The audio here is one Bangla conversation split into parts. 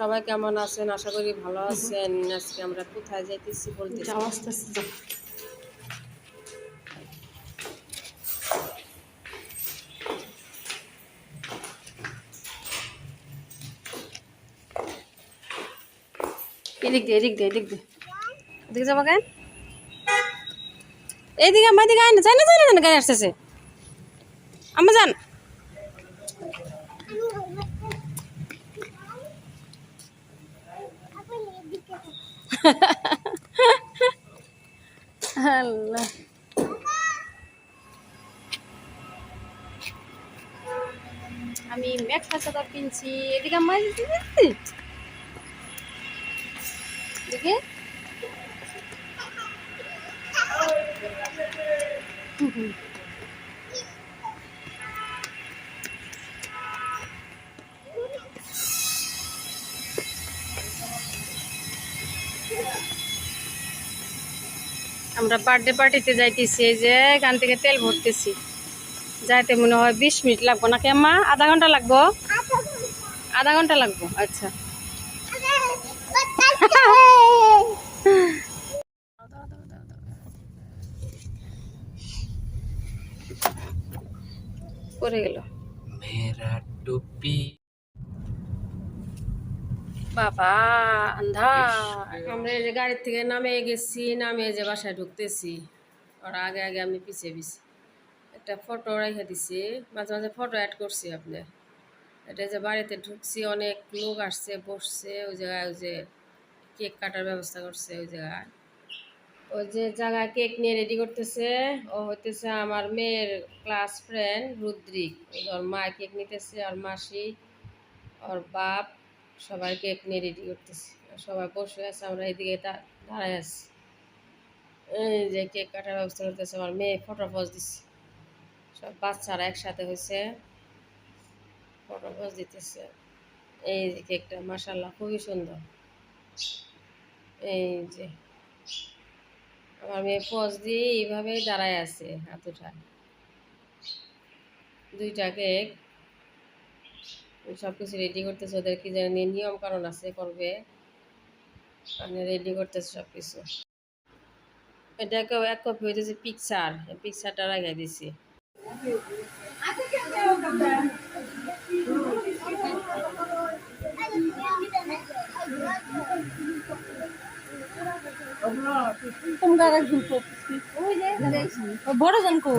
সবাই কেমন আছেন? আশা করি ভালো আছেন। আজকে আমরা কোথায় যাইতেছি বলতে এদিক দে এদিক এদিক যাব কেন? এইদিকে আমার এদিকে না, যাই না যাই না গাড়ি আসতেছে। আমরা যান। আমি মেঘা চাদর কিনছি। এদিকে আমার এদিকে আমরা বার্থডে পার্টিতে যাইতেছি যে এখান থেকে তেল ভরতেছি। যাইতে মনে হয় বিশ মিনিট লাগবো নাকি আমা আধা ঘণ্টা লাগবো? আধা ঘণ্টা লাগবো? আচ্ছা। পরে গেল। মেরা টুপি বাবা আন্ধা আমরা এই যে গাড়ির থেকে নামে গেছি নামে যে বাসায় ঢুকতেছি। ওরা আগে আগে আমি পিছিয়ে পিছি। একটা ফটো রেখে দিছি মাঝে মাঝে ফটো অ্যাড করছি আপনার এটা যে বাড়িতে ঢুকছি অনেক লোক আসছে বসছে ওই জায়গায় ওই যে কেক কাটার ব্যবস্থা করছে ওই জায়গায়। ওই যে জায়গায় কেক নিয়ে রেডি করতেছে ও হইতেছে আমার মেয়ের ক্লাস ফ্রেন্ড রুদ্রিক। ওর মা কেক নিতেছে ওর মাসি ওর বাপ। সবাই কেক নিয়ে রেডি করতেছে। সবাই বসে আছে, আমরা এদিকে দাঁড়ায় আছি। এই যে কেক কাটার ব্যবস্থা করতেছে, আমার মেয়ে ফটো পোজ দিচ্ছে সব বাচ্চারা একসাথে হয়েছে ফটো পোজ দিতেছে। এই যে কেকটা মাসাল্লাহ খুবই সুন্দর। এই যে, আমার মেয়ে পোজ দিয়ে এইভাবেই দাঁড়ায় আছে হাত উঠায়। দুইটা কেক সব কিছু রেডি করতেছে ওদের কি জানি নিয়ম কারণ আছে করবে। মানে রেডি করতেছে সব কিছু এটাকে এক কপি হইতেছে পিকচার পিকচারটা রাখাই দিছি। বড় জন কো।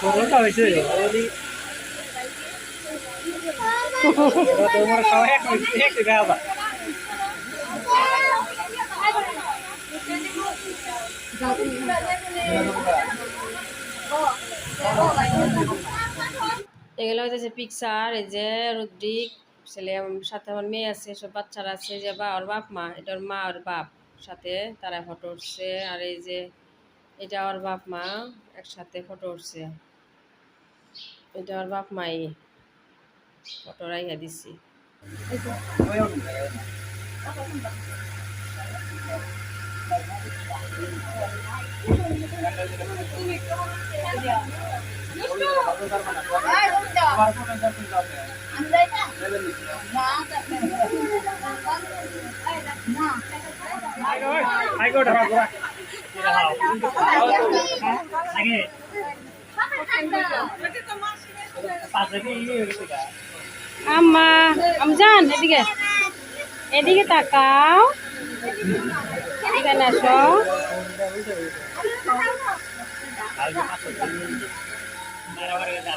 পুরোটা হয়েছে ওদি তোমার খাওয়া এক হইতেছে পিকচার এই যে রুদ্রিক ছেলে সাথে আমার মেয়ে আছে, সব বাচ্চারা আছে, যে বা ওর বাপ মা, এটা ওর মা ওর বাপ। সাথে তারা ফটো উঠছে আর এই যে এটা ওর বাপ মা একসাথে ফটো উঠছে। এটা ওর বাপ মাই ফটো রাইখা দিছি। আই গো ধরা ধরা আগে পাশে কি ইয়ে হয়েছে গা আম্মা আমজান এদিকে এদিকে তাকাও এখানে আসো আগে পাশে মেরা করে যা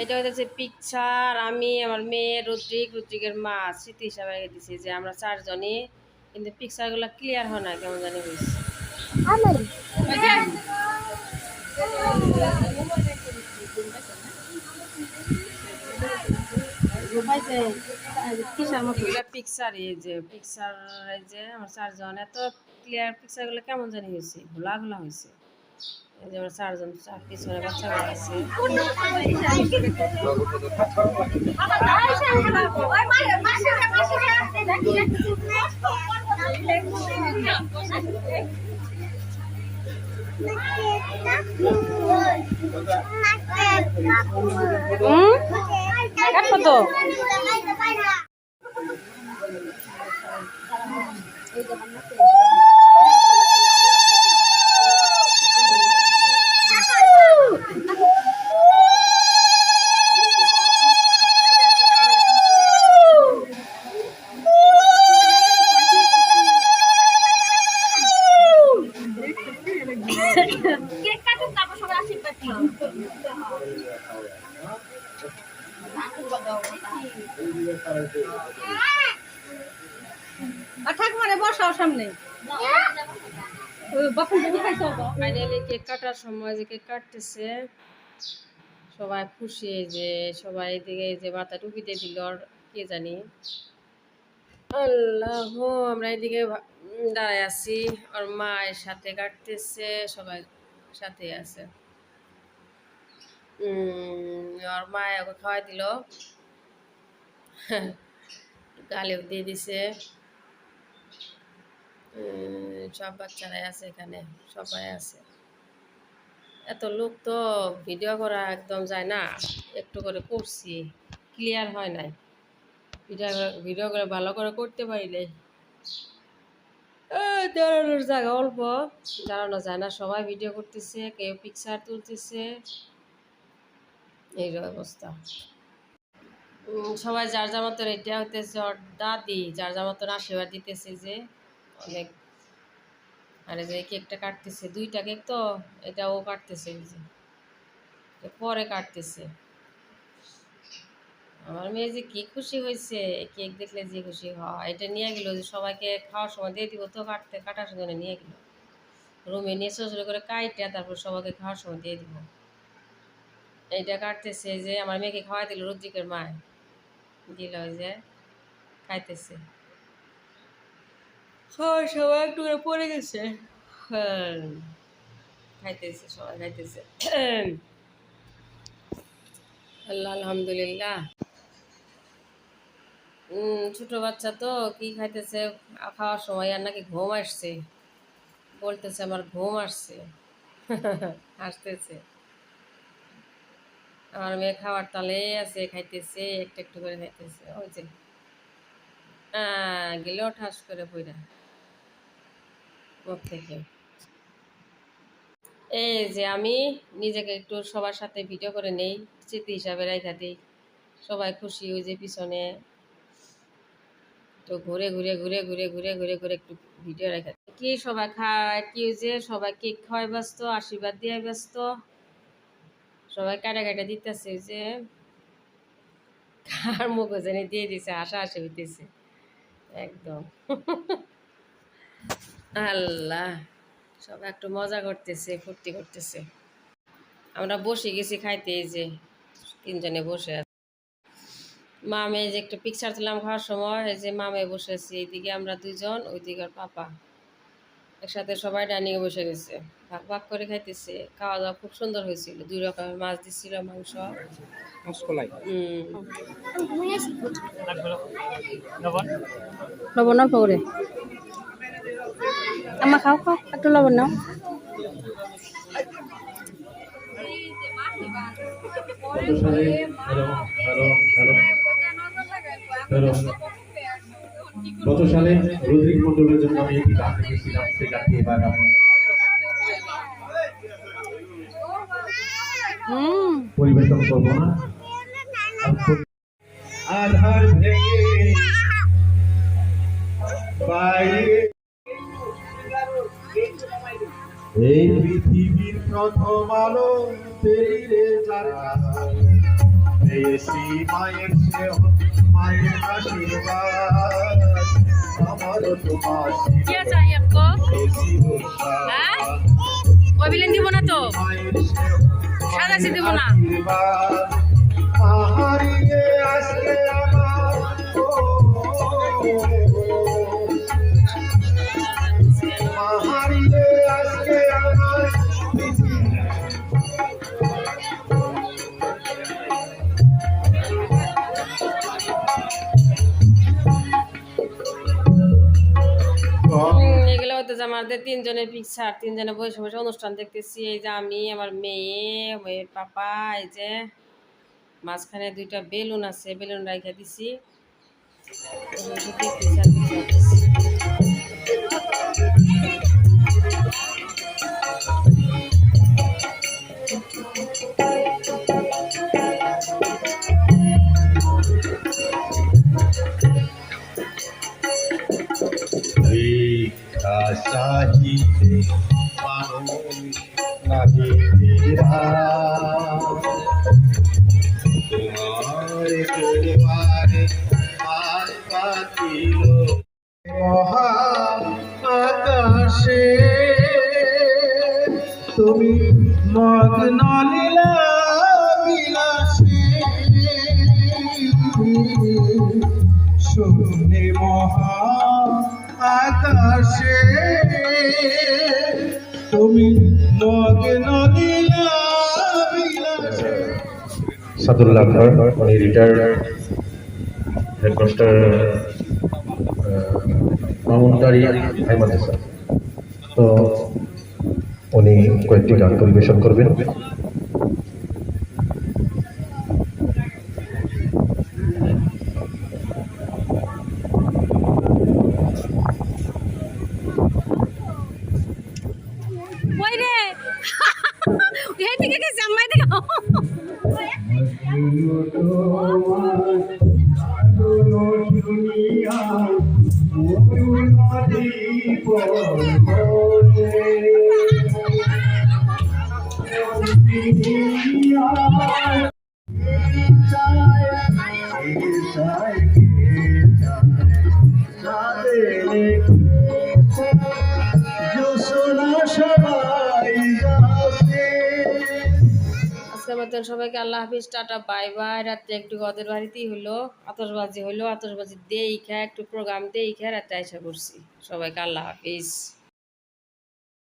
এটা হচ্ছে পিকচার আমি আমার মেয়ে রুদ্রিক রুদ্রিকের মা স্মৃতি হিসাবে রেখে দিছি যে আমরা চারজনই কিন্তু পিকচারগুলো ক্লিয়ার হয় না কেমন জানি হয়েছে পিকচার এই যে পিকচার এই যে আমার চারজন এত ক্লিয়ার পিকচারগুলো কেমন জানি হয়েছে ঘোলা ঘোলা হয়েছে। এই যে আমরা চারজন চার পিছনে বাচ্চারা আছে কাটবো তো সবাই খুশি যে, সবাই এদিকে যে মাথা টুপি দিয়ে দিল কে জানি। আল্লাহ, আমরা এদিকে দাঁড়ায় আছি, আর মায়ের সাথে কাটতেছে, সবাই সাথে আছে। আর মায় খাওয়াই দিল। গালিও দিয়ে দিছে। সব বাচ্চারাই আছে এখানে সবাই আছে। এত লোক তো ভিডিও করা একদম যায় না একটু করে করছি ক্লিয়ার হয় নাই। ভিডিও ভিডিও করে ভালো করে করতে পারি নাই। এই দাঁড়ানোর জায়গা অল্প দাঁড়ানো যায় না সবাই ভিডিও করতেছে কেউ পিকচার তুলতেছে। এই অবস্থা। সবাই যার যার মতন এটা হইতেছে দাদি যার যার মতন আশীর্বাদ দিতেছে যে অনেক আর যে কেকটা কাটতেছে, দুইটা কেক তো, এটা ও কাটতেছে যে। পরে কাটতেছে। আমার মেয়ে যে কি খুশি হয়েছে কেক দেখলে যে খুশি হয়। এটা নিয়ে গেল যে সবাইকে খাওয়ার সময় দিয়ে দিব, তো কাটতে, কাটার জন্য নিয়ে গেল। রুমে নিয়ে ছোটো করে কাইটা, তারপর সবাইকে খাওয়ার সময় দিয়ে দিব। এইটা কাটতেছে যে, আমার মেয়েকে খাওয়াই দিল রুদ্রিকের মায়। দিল যে খাইতেছে। খাওয়ার সবাই একটু করে পড়ে গেছে। হ্যাঁ। খাইতেছে সবাই খাইতেছে। আল্লাহ আলহামদুলিল্লাহ। উম, ছোট বাচ্চা তো কি খাইতেছে? খাওয়ার সময় আর নাকি ঘুম আসছে। বলতেছে আমার ঘুম আসছে। হাসতেছে আমার মেয়ে খাওয়ার তালে আছে, খাইতেছে, একটু একটু করে খাইতেছে, ওই যে। গেলেও ঠাস করে পইরা। থেকে। এই যে আমি নিজেকে একটু সবার সাথে ভিডিও করে নেই, স্মৃতি হিসাবে রেখা দিই। সবাই খুশি ওই যে পিছনে। তো ঘুরে ঘুরে ঘুরে ঘুরে ঘুরে ঘুরে ঘুরে একটু ভিডিও রেখা। কি সবাই খায়, কি যে সবাই কেক খাওয়াই ব্যস্ত, আশীর্বাদ দিয়ে ব্যস্ত। সবাই কাটা কাটা দিতেছে যে কার মুখ জানি দিয়ে দিছে আশা আসে হইতেছে। একদম। আল্লাহ, সবাই একটু মজা করতেছে, ফুর্তি করতেছে। আমরা বসে গেছি খাইতে, এই যে তিনজনে বসে আছে। মামে যে একটা পিকচার তুললাম খাওয়ার সময়, এই যে মামে বসে আছি, এইদিকে আমরা দুইজন, ওইদিকে পাপা। একসাথে সবাই ডাইনিংয়ে বসে গেছে। ভাগ ভাগ করে খাইতেছে। খাওয়া দাওয়া খুব সুন্দর হয়েছিল। দুই রকমের মাছ দিছিল মাংস। লবণ লবণ অল্প করে। আমা খাও খাও। একটু লবণ নাও। Hello hello hello hello. গত সালে রুদ্রিক মন্ডলের জন্য আমি একটি গান লিখেছিলাম, সেই গানটি এবার পরিবেশন করব না। আধার ভেঙে এই পৃথিবীর প্রথম আলো মায়ের মায়ের আশীর্বাদ আমারও তোমার কে চাই আপকো হ্যাঁ ওই দিব না তো সাদা সে দিব না। আমার আমার যে আমাদের তিনজনের পিকচার, তিনজনে বসে বসে অনুষ্ঠান দেখতেছি এই যে আমি, আমার মেয়ে মেয়ের পাপা, এই যে মাঝখানে দুইটা বেলুন আছে, বেলুন রাখা দিছি দেখতেছি। আকাশে তুমি মগ্ন লীলা বিলাসে শূন্যে মহা আকাশে। তুমি মগ্ন লীলা সাদুল্লাহ খান, উনি রিটায়ার্ড হেডমাস্টার মামুনদারি হাই মাদ্রাসা। তো উনি কয়েকটি গান পরিবেশন করবেন ওই রে এই দিকে গেছে আমায় সবাইকে আল্লাহ হাফিজ, টাটা, বাই বাই। রাত্রে একটু গদের বাড়িতেই হলো আতসবাজি হলো আতসবাজি দেই খা একটু প্রোগ্রাম দেই খা রাত্রে আশা করছি সবাইকে আল্লাহ হাফিজ।